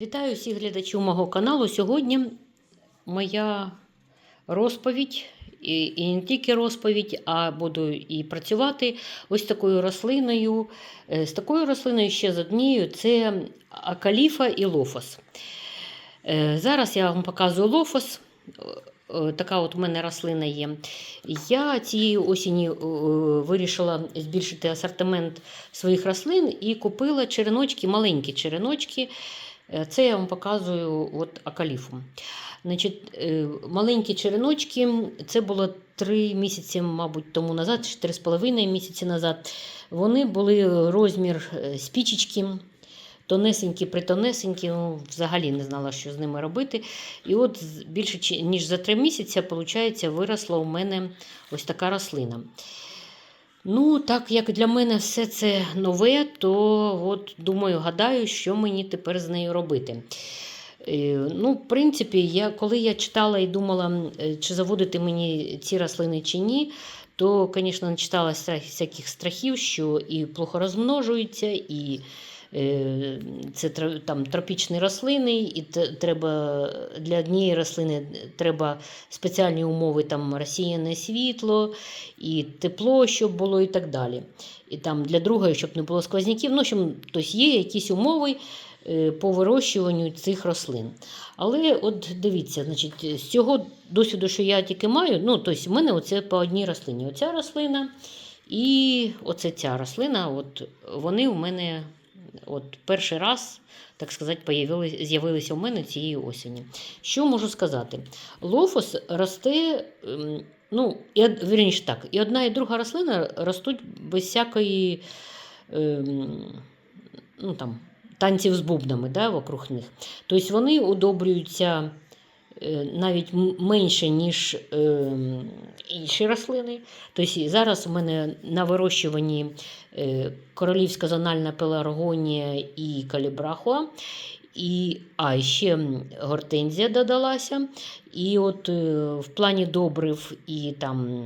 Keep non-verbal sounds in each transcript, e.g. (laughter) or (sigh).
Вітаю всіх глядачів мого каналу. Сьогодні моя розповідь, і, і не тільки розповідь, а буду і працювати ось такою рослиною. Е, З такою рослиною ще з однією це акаліфа і лофос. Е, Зараз я вам показую лофос. Е, Така от у мене рослина є. Я цієї осені вирішила збільшити асортимент своїх рослин і купила череночки, маленькі череночки. Е, Це я вам показую от акаліфу. Значить, е, маленькі череночки, це було 3 місяці, мабуть, тому назад, чи 3,5 місяці назад. Вони були розмір е, спічечки, тонесенькі, притонесенькі, ну, взагалі не знала, що з ними робити. І от більше ніж за 3 місяці, виходить, виросла у мене ось така рослина. Ну, так як для мене все це нове, то от думаю, гадаю, що мені тепер з нею робити. Е, Ну, в принципі, я, коли я читала і думала, е, чи заводити мені ці рослини чи ні, то, звісно, начитала страх, всяких страхів, що і плохо розмножуються, і це там, тропічні рослини, і треба для однієї рослини треба спеціальні умови, там розсіяне світло, і тепло, щоб було, і так далі. І там для другої, щоб не було сквозняків. Ну, в общем, тобто є якісь умови е, по вирощуванню цих рослин. Але от дивіться, значить, з цього досвіду, що я тільки маю, ну, тобто в мене оце по одній рослині. Оця рослина і оце ця рослина, от вони у мене от перший раз, так сказати, з'явилися у мене цієї осені. Що можу сказати? Лофос росте. ем, Ну, і, вірніше так, і одна і друга рослина ростуть без всякої ем, ну, там, танців з бубнами да, вокруг них. Тобто вони удобрюються навіть менше, ніж ем, інші рослини. Тобто зараз у мене на вирощуванні е, королівська зональна пеларгонія і калібрахуа. І, а ще гортензія додалася. І от е, в плані добрив і там,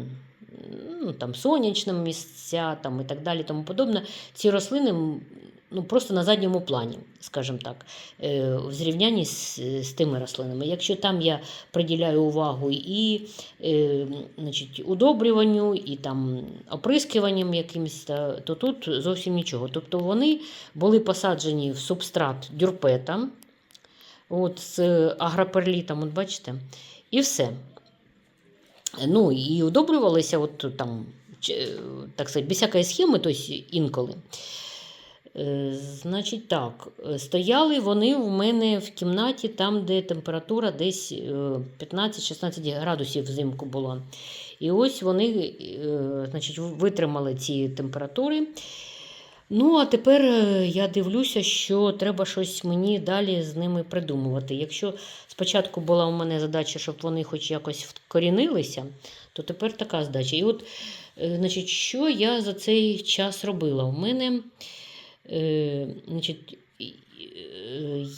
ну, там сонячні місця там, і так далі, тому подобне, ці рослини ну, просто на задньому плані, скажімо так, е, в зрівнянні з, з тими рослинами. Якщо там я приділяю увагу і е, значить, удобрюванню, і там оприскуванням якимось, то тут зовсім нічого. Тобто вони були посаджені в субстрат дюрпета, от, з агроперлітом, от бачите, і все. Ну, і удобрювалися от, там, так сказати, без всякої схеми, тобто інколи. Е, Значить так, е, стояли вони у мене в кімнаті, там, де температура десь е, 15-16 градусів взимку було. І ось вони е, значить, витримали ці температури. Ну, а тепер е, я дивлюся, що треба щось мені далі з ними придумувати. Якщо спочатку була у мене задача, щоб вони хоч якось вкорінилися, то тепер така задача. І от, е, значить, що я за цей час робила? У мене, е, значить, е,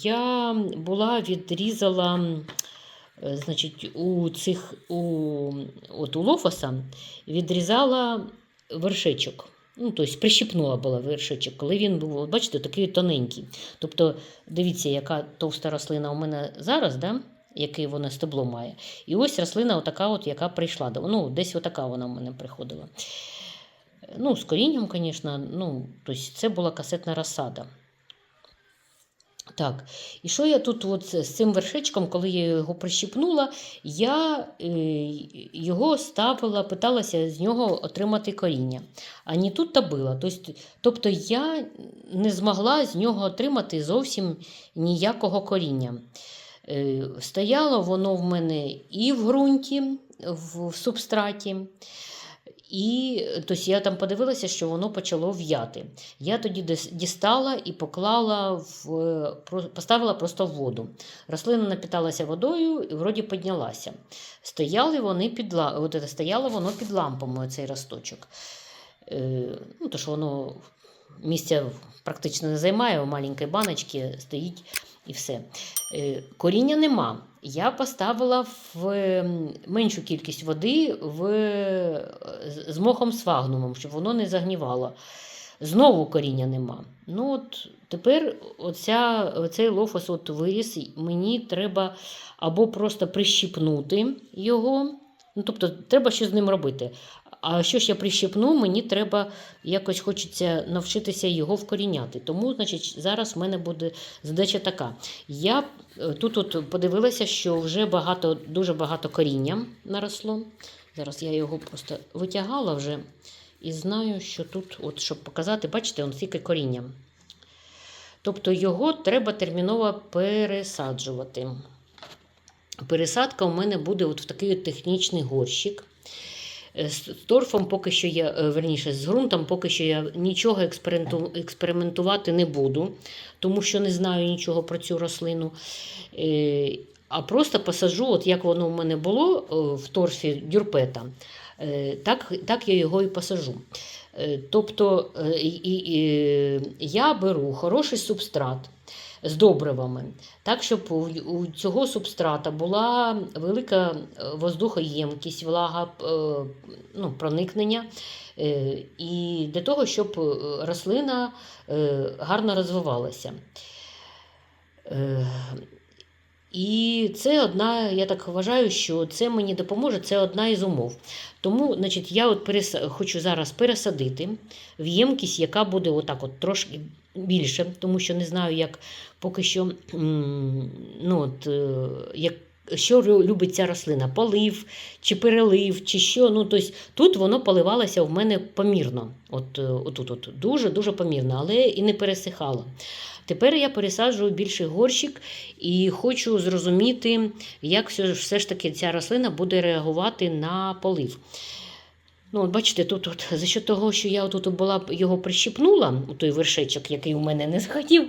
я була відрізала. е, Значить, у цих у, от у лофоса відрізала вершечок. Ну, тобто прищипнула була вершечок, коли він був, бачите, такий тоненький. Тобто, дивіться, яка товста рослина у мене зараз, да? яке вона стебло має. І ось рослина, отака, от, яка прийшла. Ну, десь отака вона в мене приходила. Ну, з корінням, звісно, ну, тобто це була касетна розсада. Так, і що я тут от з цим вершечком, коли я його прищипнула, я е, його ставила, питалася з нього отримати коріння. А не тут та було. Тобто, я не змогла з нього отримати зовсім ніякого коріння. Е, стояло воно в мене і в ґрунті, в субстраті. І тобто я там подивилася, що воно почало в'яти. Я тоді дістала і поклала в поставила просто в воду. Рослина напіталася водою і вроді піднялася. Стояли вони під от це, стояло воно під лампами, цей росточок. Е, ну, то що воно місця практично не займає, у маленькій баночці стоїть і все. Е, коріння нема. Я поставила в меншу кількість води в, з- з мохом сфагнумом, щоб воно не загнівало. Знову коріння нема. Ну от Тепер оця, оцей лофос от виріс, мені треба або просто прищіпнути його. Ну, тобто, треба щось з ним робити. А що ж я прищепну, мені треба якось хочеться навчитися його вкоріняти. Тому, значить, зараз в мене буде задача така. Я е, тут от подивилася, що вже багато, дуже багато коріння наросло. Зараз я його просто витягала вже і знаю, що тут, от, щоб показати, бачите, он скільки коріння. Тобто його треба терміново пересаджувати. Пересадка у мене буде от в такий технічний горщик. Е, З торфом поки що я, е, верніше, з ґрунтом поки що я нічого експерименту- експериментувати не буду, тому що не знаю нічого про цю рослину. Е, А просто посаджу, от як воно в мене було в торфі дюрпета, так, так я його і посажу. Тобто і, і, і, я беру хороший субстрат з добривами, так, щоб у, цього субстрата була велика е, воздухоємкість, влага, е, ну, проникнення, е, і для того, щоб рослина гарно розвивалася. І це одна, я так вважаю, що це мені допоможе, це одна із умов. Тому, значить, я от перес... хочу зараз пересадити в ємкість, яка буде отак от трошки більше, тому що не знаю, як поки що, ну, от, е, як, що любить ця рослина, полив чи перелив, чи що. Ну, тобто, тут воно поливалося в мене помірно. От, е, отут, от, дуже-дуже помірно, але і не пересихало. Тепер я пересаджую більший горщик і хочу зрозуміти, як все, все ж таки ця рослина буде реагувати на полив. Ну, от бачите, тут от, за що того, що я тут була його прищипнула, у той вершечок, який у мене не схотів,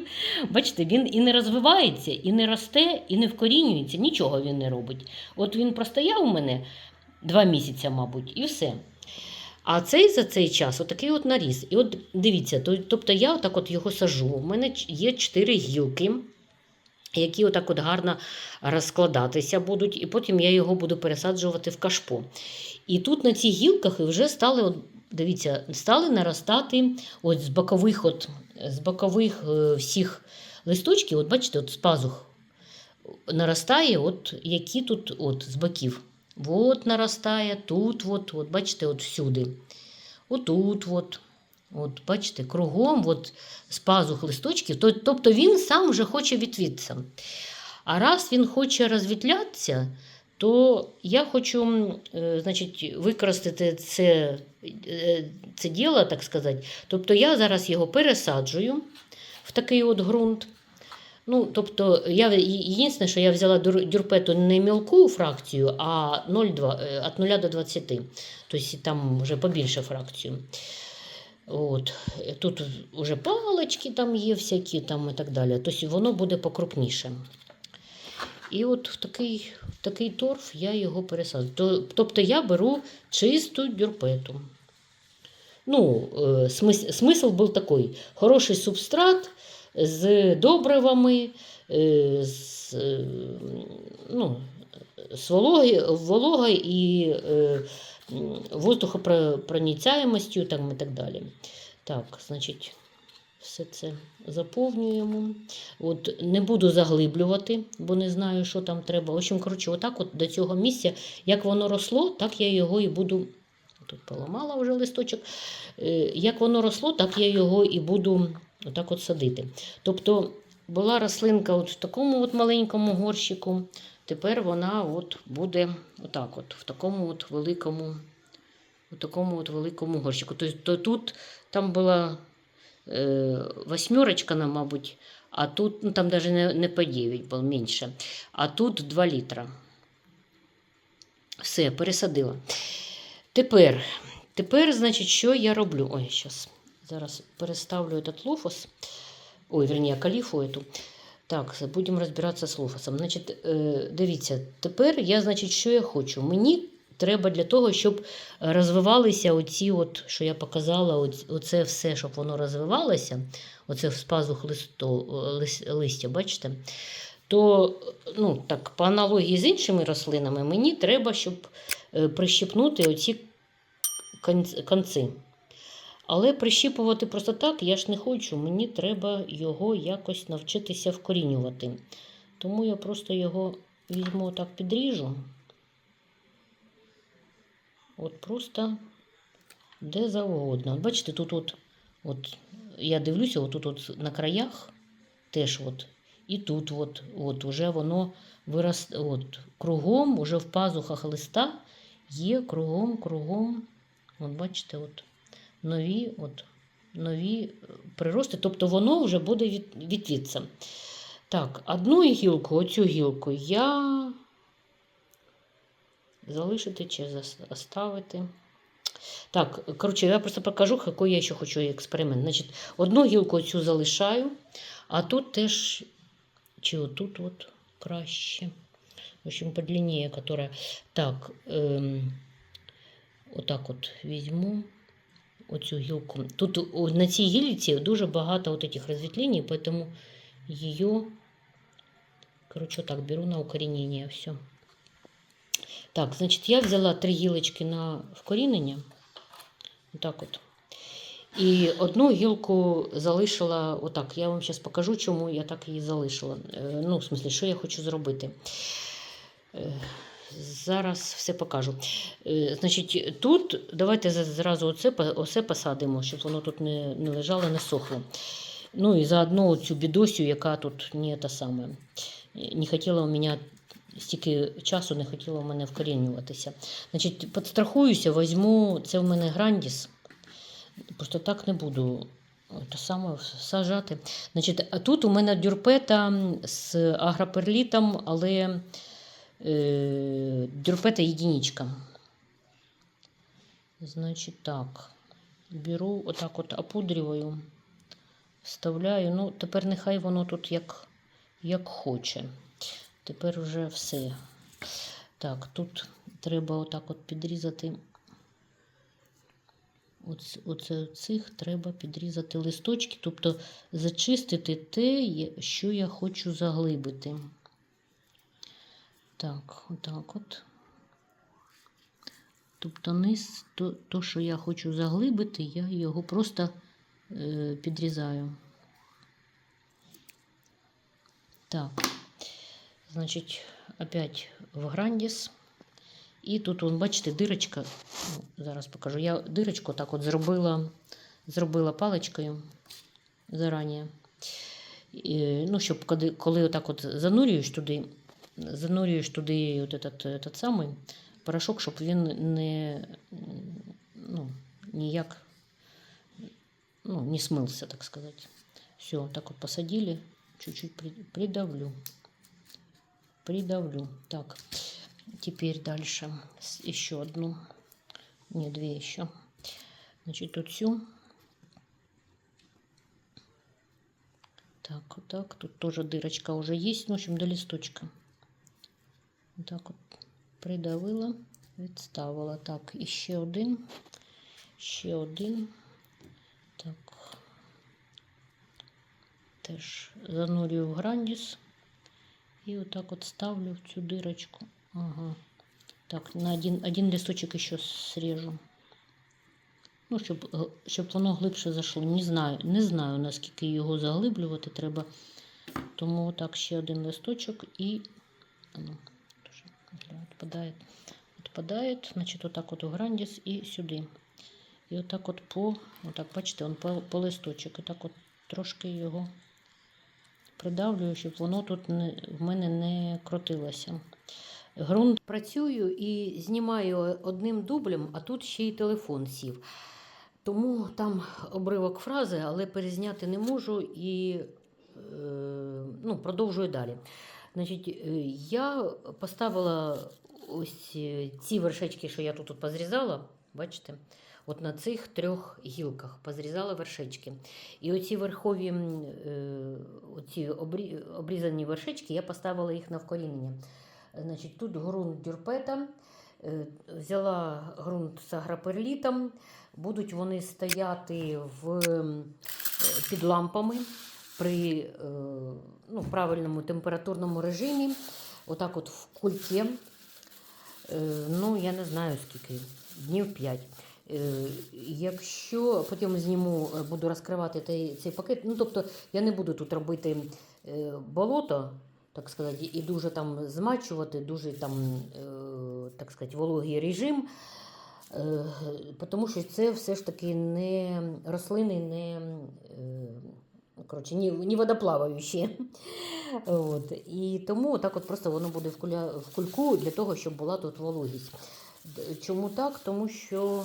бачите, він і не розвивається, і не росте, і не вкорінюється, нічого він не робить. От він простояв у мене два місяці, мабуть, і все. А цей за цей час отакий от наріс. І от дивіться, то, тобто я отак от його сажу. У мене є чотири гілки, які отак от гарно розкладатися будуть, і потім я його буду пересаджувати в кашпо. І тут на цих гілках вже стали, от, дивіться, стали наростати от з бокових, от, з бокових е, всіх листочків, от бачите, от з пазух наростає, от які тут от з боків. От наростає, тут, от, от, бачите, от всюди. Отут, от, от, бачите, кругом от, з пазух листочків. То- Тобто він сам вже хоче відвітися. А раз він хоче розвітлятися, то я хочу е, значить, використати це, е, це діло, так сказати. Тобто я зараз його пересаджую в такий от ґрунт. Ну, тобто, я єдине, що я взяла дюрпету не мілку фракцію, а 0,2, е, від 0 до 20. Тобто там вже побільше фракцію. От. Тут вже палички там є всякі там і так далі. Тобто воно буде покрупніше. І от в такий, в такий торф я його пересаджую. Тобто я беру чисту дюрпету. Ну, е, смис, смисл був такий: хороший субстрат з добривами, е, з, е, ну, з вологи, і воздухопроницяємостю там, і так далі. Так, значить, все це заповнюємо. От не буду заглиблювати, бо не знаю, що там треба. В общем, коротше, отак от до цього місця, як воно росло, так я його і буду. Тут поламала вже листочок. Е, Як воно росло, так я його і буду отак от садити. Тобто була рослинка от в такому от маленькому горщику, тепер вона от буде отак от, в такому от великому, у такому от великому горщику. Тобто тут там була е, восьмерочка, мабуть, а тут, ну там навіть не, не по 9, було менше. А тут 2 літра. Все, пересадила. Тепер, тепер, значить, що я роблю? Ой, зараз, зараз переставлю этот лофос. Ой, вернее, каліфу эту. Так, будемо розбиратися з лофосом. Значить, е, дивіться, тепер я, значить, що я хочу? Мені треба для того, щоб розвивалися оці, от, що я показала, оце все, щоб воно розвивалося, оце з пазух листо, листя, бачите? То, ну, так, по аналогії з іншими рослинами, мені треба, щоб е, прищепнути оці конці. Але прищіпувати просто так я ж не хочу. Мені треба його якось навчитися вкорінювати. Тому я просто його візьму так підріжу. От просто де завгодно. От бачите, тут от, от я дивлюся, от тут от на краях теж от, і тут от, от уже воно вирос, от, кругом, уже в пазухах листа є кругом, кругом, от бачите, от, нові, от, нові е, прирости, тобто воно вже буде від. Так, одну гілку, оцю гілку я залишити чи оставити. Так, коротше, я просто покажу, який я ще хочу експеримент. Значить, одну гілку цю залишаю, а тут теж, чи отут от краще. В общем, подлиннее, которая. Так, ем, отак от візьму оцю гілку. Тут на цій гілці дуже багато от этих розветвлений, поэтому її, коротше, так, беру на укорінення все. Так, значить, я взяла три гілочки на вкорінення. Отак от. І одну гілку залишила отак. Я вам зараз покажу, чому я так її залишила. Е, Ну, в смислі, що я хочу зробити. Зараз все покажу. Е, Значить, тут давайте зразу оце, оце посадимо, щоб воно тут не, не лежало, не сохло. Ну і заодно цю бідосю, яка тут не та саме. Не хотіла у мене стільки часу не хотіла у мене вкорінюватися. Значить, підстрахуюся, візьму, це в мене грандіс. Просто так не буду те саме сажати. Значить, а тут у мене дюрпета з агроперлітом, але е, дюрпета єдиничка. Значить, так. Беру отак от опудрюю, вставляю. Ну, тепер нехай воно тут як, як хоче. Тепер вже все. Так, тут треба отак от підрізати. Оце, оце цих треба підрізати листочки, тобто зачистити те, що я хочу заглибити. Так, отак от. Тобто низ, то, то що я хочу заглибити, я його просто е, підрізаю. Так, значить, опять в грандіс. І тут, вон, бачите, дирочка. Ну, зараз покажу. Я дирочку так от зробила, зробила паличкою зарані. І, ну, щоб коли, коли отак от занурюєш туди, занурюєш туди от этот, этот самий порошок, щоб він не м, ну, ніяк ну, не смылся, так сказать. Все, так вот посадили, чуть-чуть при- придавлю. Придавлю. Так, теперь дальше с- еще одну, не две еще. Значит, тут всю. Так, вот так. Тут тоже дырочка уже есть, ну, в общем, до листочка. Так вот придавила, відставила. Так, і ще один, ще один. Так. Теж занурюю в грандіс. І отак от ставлю в цю дирочку. Ага. Так, на один, один листочок ще срежу. Ну, щоб, щоб воно глибше зайшло. Не знаю, не знаю, наскільки його заглиблювати треба. Тому отак ще один листочок і ну, тоже відпадає. Відпадає, значить, отак от у грандіс і сюди. І отак от по, отак, бачите, он по, по листочок. І так от трошки його придавлюю, щоб воно тут не, в мене не крутилося. Грунт працюю і знімаю одним дублем, а тут ще й телефон сів. Тому там обривок фрази, але перезняти не можу і е, ну, продовжую далі. Значить, е, я поставила ось е, ці вершечки, що я тут, позрізала, бачите, от на цих трьох гілках позрізала вершечки. І оці верхові е, оці обрізані вершечки, я поставила їх на вкорінення. Значить, тут ґрунт дюрпета, взяла ґрунт з агроперлітом. Будуть вони стояти в, під лампами при е, ну, правильному температурному режимі. Отак от в культі. Е, Ну, я не знаю скільки, днів 5. Е, Якщо потім зніму, буду розкривати цей, пакет, ну тобто я не буду тут робити болото, так сказати, і дуже там змачувати, дуже там, так сказати, вологий режим. Тому що це все ж таки не рослини, не, коротше, не, не водоплаваючі. От. І тому так от просто воно буде в, куля, в кульку для того, щоб була тут вологість. Чому так? Тому що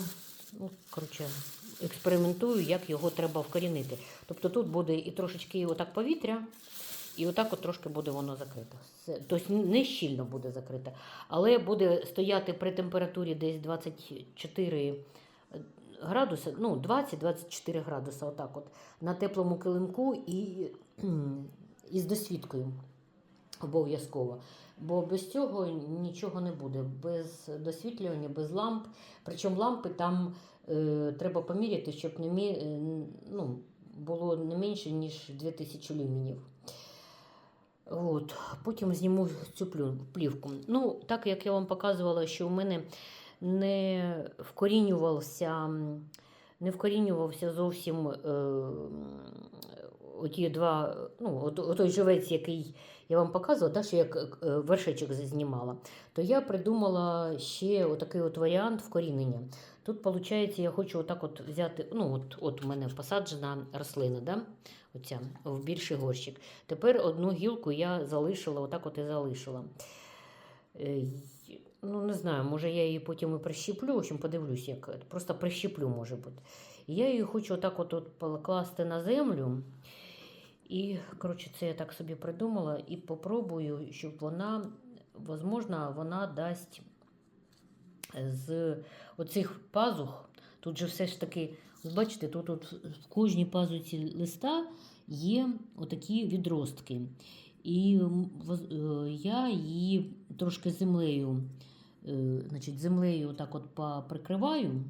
ну, коротше, експериментую, як його треба вкорінити. Тобто тут буде і трошечки отак повітря, і отак от трошки буде воно закрите. Тобто не щільно буде закрите, але буде стояти при температурі десь 24 градуси, ну 20-24 градуси, отак от, на теплому килимку і, і досвідкою. Обов'язково. Бо без цього нічого не буде. Без досвітлювання, без ламп. Причому лампи там е, треба поміряти, щоб не, мі- е, ну, було не менше, ніж 2000 люмінів. От. Потім зніму цю плівку. Ну, так як я вам показувала, що у мене не вкорінювався, не вкорінювався зовсім е, оті два, ну, от, отой живець, який я вам показувала, та, що я к- к- е, вершечок знімала, то я придумала ще отакий от варіант вкорінення. Тут, виходить, я хочу отак от взяти, ну, от, от у мене посаджена рослина, да? оця, в більший горщик. Тепер одну гілку я залишила, отак от і залишила. Ну, не знаю, може я її потім і прищеплю, в общем, подивлюсь, як просто прищеплю, може бути. Я її хочу отак от, покласти на землю. І, коротше, це я так собі придумала і попробую, щоб вона, можливо, вона дасть з оцих пазух. Тут же все ж таки, бачите, тут от в кожній пазуці листа є отакі відростки. І е, я її трошки землею, значить, землею так от прикриваю.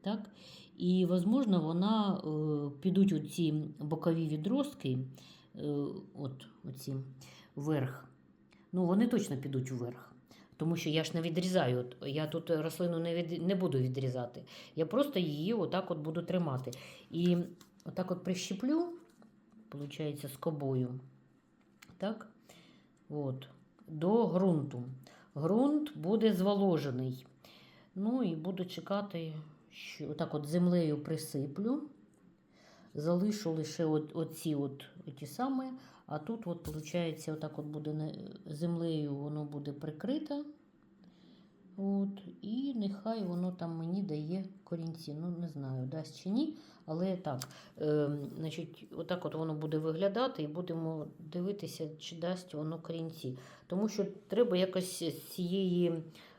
Так? І, можливо, вона е, підуть оці бокові відростки, е, от оці вверх. Ну, вони точно підуть вверх. Тому що я ж не відрізаю. Я тут рослину не, від... не буду відрізати. Я просто її отак от буду тримати. І отак от прищеплю, виходить, скобою. Так? От, до ґрунту. Ґрунт буде зволожений. Ну і буду чекати, що отак от землею присиплю. Залишу лише от, оці от, оті саме, а тут, от, виходить, отак от буде землею воно буде прикрите. От, і нехай воно там мені дає корінці. Ну, не знаю, дасть чи ні, але так. Е, значить, отак от воно буде виглядати, і будемо дивитися, чи дасть воно корінці. Тому що треба якось з цієї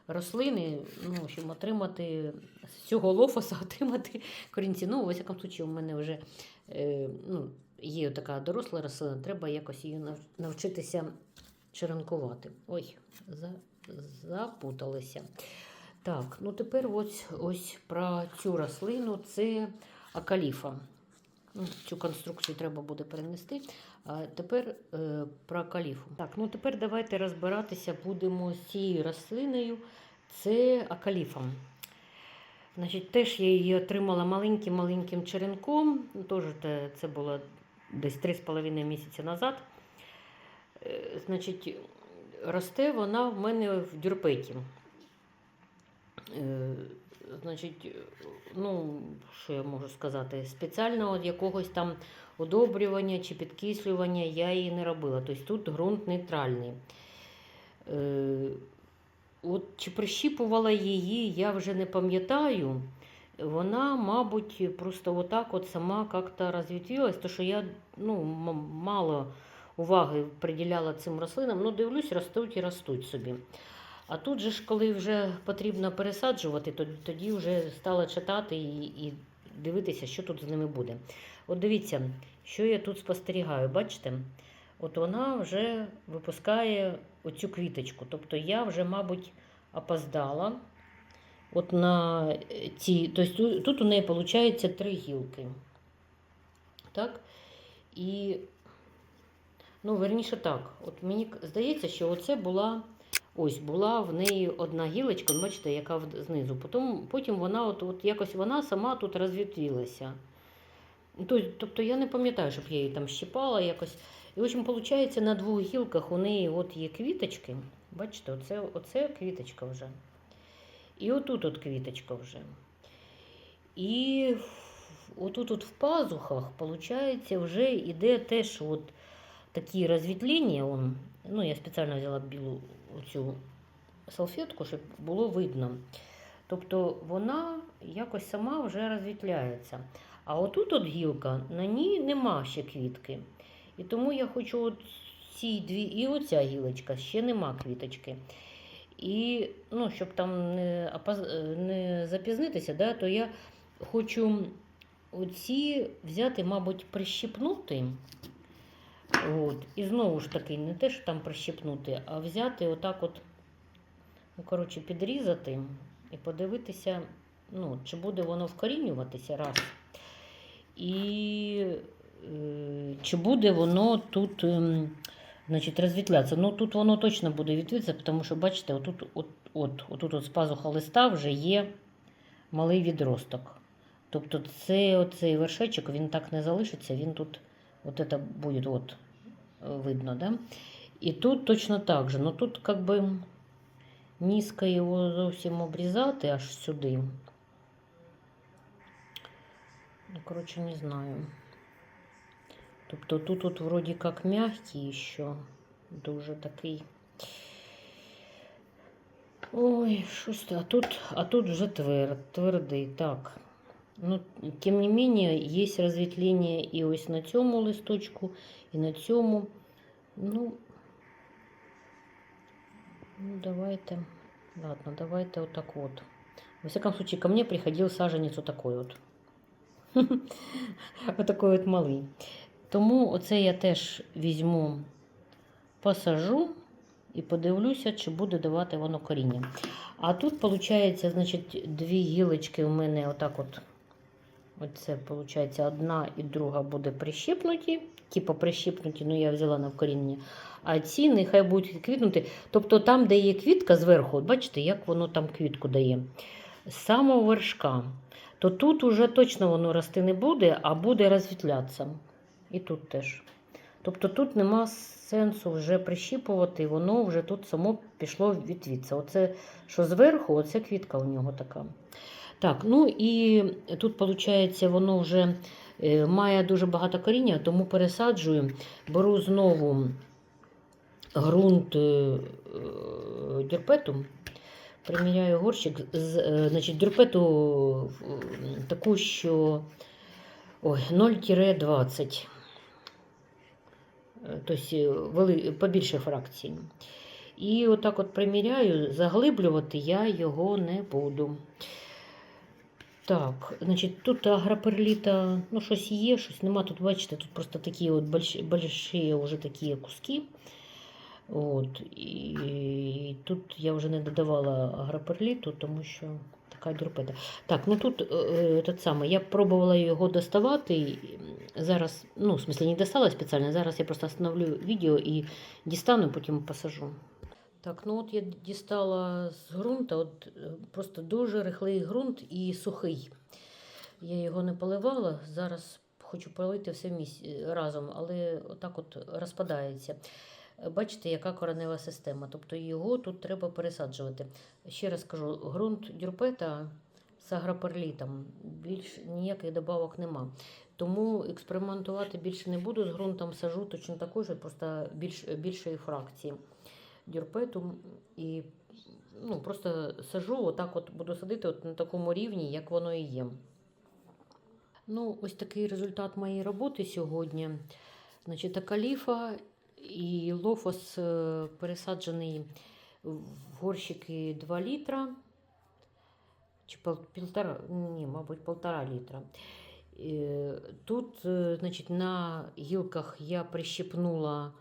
рослини, ну, щоб отримати з цього лофоса (laughs) отримати корінці. Ну, в якому случаї, у мене вже е, ну, є така доросла рослина, треба якось її навчитися черенкувати. Ой, за, запуталися. Так, ну тепер ось, ось про цю рослину це акаліфа. Ну, Цю конструкцію треба буде перенести. А тепер е, про акаліфу. Так, ну тепер давайте розбиратися будемо з цією рослиною. Це акаліфа. Значить, теж я її отримала маленьким-маленьким черенком. Ну, Теж це було десь 3,5 місяці назад. Е, Значить, росте вона в мене в дюрпеті. Е, Значить, ну, що я можу сказати, спеціального якогось там одобрювання чи підкислювання я її не робила. Тобто тут ґрунт нейтральний. Е, От чи прищіпувала її, я вже не пам'ятаю. Вона, мабуть, просто отак от сама як-то розвітвілась, тому що я ну, мало уваги приділяла цим рослинам. Ну, дивлюсь, ростуть і ростуть собі. А тут же ж, коли вже потрібно пересаджувати, то тоді вже стала читати і, і дивитися, що тут з ними буде. От дивіться, що я тут спостерігаю, бачите? От вона вже випускає оцю квіточку. Тобто я вже, мабуть, опоздала. От на ці, тобто тут, у неї виходить три гілки. Так? І, ну, верніше так, от мені здається, що оце була Ось була в неї одна гілочка, бачите, яка знизу. Потім, потім вона от, от якось вона сама тут розвітрилася. Ну, Тобто я не пам'ятаю, щоб я її там щипала якось. І в общем, виходить, на двох гілках у неї от є квіточки. Бачите, оце, оце квіточка вже. І отут от квіточка вже. І отут от в пазухах, виходить, вже йде теж от такі розвітлення. Он, ну, я спеціально взяла білу цю салфетку, щоб було видно. Тобто вона якось сама вже розвітляється. А отут от гілка, на ній нема ще квітки. І тому я хочу от ці дві, і оця гілочка, ще нема квіточки. І ну, щоб там не, не запізнитися, да, то я хочу оці взяти, мабуть, прищипнути. От. І знову ж таки, не те, що там прищипнути, а взяти отак от, ну, коротше, підрізати і подивитися, ну, чи буде воно вкорінюватися раз. І е, чи буде воно тут ем, значить, розвітлятися. Ну тут воно точно буде відвитися, тому що, бачите, отут, от, от, отут от з пазуха листа вже є малий відросток. Тобто це, оцей вершечок він так не залишиться, він тут от это буде от, е, видно. Да? І тут точно так же. Ну тут как би низько його зовсім обрізати аж сюди. Ну, коротше, не знаю. Тобто тут от вроді як м'який ще, дуже такий. Ой, щось, а тут, а тут вже твер, твердий, так. Ну, тем не менее, є розвітлення і ось на цьому листочку, і на цьому. Ну, ну давайте, ладно, давайте вот так вот. Во всяком случае, ко мне приходил саженец вот такой вот. (laughs) Отакий от малий. Тому оце я теж візьму, посажу і подивлюся, чи буде давати воно коріння. А тут, виходить, значить, дві гілочки у мене отак от. Оце, виходить, одна і друга буде прищипнуті, типу прищипнуті, ну я взяла на вкорінення. А ці нехай будуть квітнути. Тобто там, де є квітка зверху, от бачите, як воно там квітку дає. З самого вершка. То тут уже точно воно рости не буде, а буде розвітлятися. І тут теж. Тобто тут нема сенсу вже прищіпувати, воно вже тут само пішло відвідся. Оце, що зверху, оце квітка у нього така. Так, ну і тут, виходить, воно вже е, має дуже багато коріння, тому пересаджую, беру знову ґрунт е, е, дюрпету, приміряю горщик, значить, дюрпету таку, що ой, 0-20. Е, Тобто побільше фракцій. І отак от приміряю, заглиблювати я його не буду. Так, значить, тут агроперліта, ну, щось є, щось нема. Тут, бачите, тут просто такі от больші, больші вже такі куски. От, і тут я вже не додавала агроперліту, тому що така дюрпета. Так, ну тут е, тот самий, я пробувала його доставати. Зараз, ну, в смысле, не достала спеціально, зараз я просто остановлю відео і дістану, потім посажу. Так, ну от я дістала з ґрунта, от е, просто дуже рихлий ґрунт і сухий. Я його не поливала. Зараз хочу полити все міс... разом, але отак от розпадається. Е, Бачите, яка коренева система. Тобто його тут треба пересаджувати. Ще раз кажу, ґрунт дюрпета з агроперлітом. Більш ніяких добавок нема. Тому експериментувати більше не буду з ґрунтом, сажу точно також, просто більш, більшої фракції дюрпету і ну, просто сажу, отак от буду садити от на такому рівні, як воно і є. Ну, ось такий результат моєї роботи сьогодні. Значить, така ліфа і лофос е, пересаджений в горщики 2 літра. Чи півтора, ні, мабуть, полтора літра. Е, Тут, е, значить, на гілках я прищипнула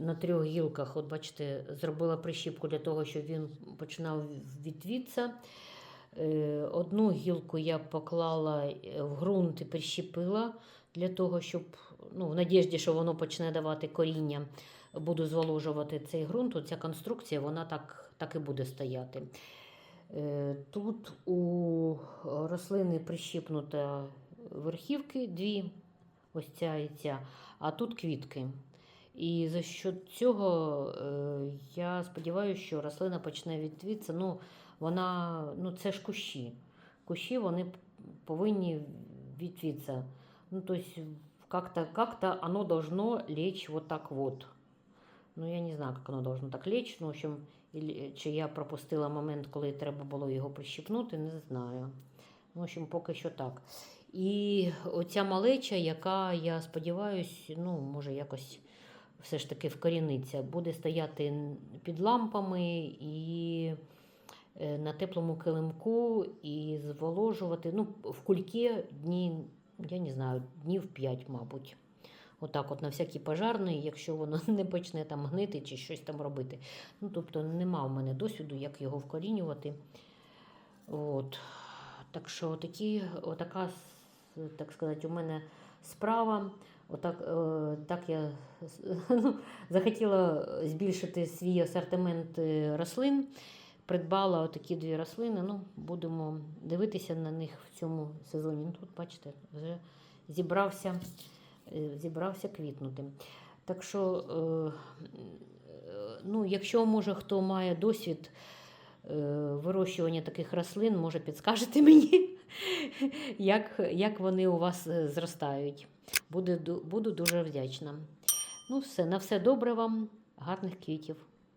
на трьох гілках, от бачите, зробила прищіпку для того, щоб він починав відвітися. Е, Одну гілку я поклала е, в ґрунт і прищепила для того, щоб ну, в надіжді, що воно почне давати коріння. буду зволожувати цей ґрунт, то ця конструкція вона так, так і буде стояти. Е, Тут у рослини прищіпнута верхівки дві, ось ця і ця, а тут квітки. І за що цього е, я сподіваюся, що рослина почне відвітися. Ну, вона, ну це ж кущі. Кущі вони повинні відвітися. Ну, то есть как-то как оно должно лечь вот так вот. Ну, я не знаю, як воно должно так лечь. Ну, в общем, чи я пропустила момент, коли треба було його прищипнути, не знаю. Ну, в общем, поки що так. І оця малеча, яка, я сподіваюся, ну, може якось все ж таки вкоріниться, буде стояти під лампами і е, на теплому килимку і зволожувати. Ну, в кульки дні, я не знаю, днів 5, мабуть. Отак, от на всякий пожарний, якщо воно (laughs) не почне там гнити чи щось там робити. Ну, тобто нема в мене досвіду, як його вкорінювати. От. Так що такі, отака, так сказати, у мене справа. Отак, е, так я ну, захотіла збільшити свій асортимент е, рослин. Придбала отакі дві рослини. Ну, будемо дивитися на них в цьому сезоні. Тут, бачите, вже зібрався, е, зібрався квітнути. Так що, е, ну, якщо може хто має досвід вирощування таких рослин, може підскажете мені, як, як вони у вас е, зростають. Буду, буду дуже вдячна. Ну, все, на все добре вам, гарних квітів.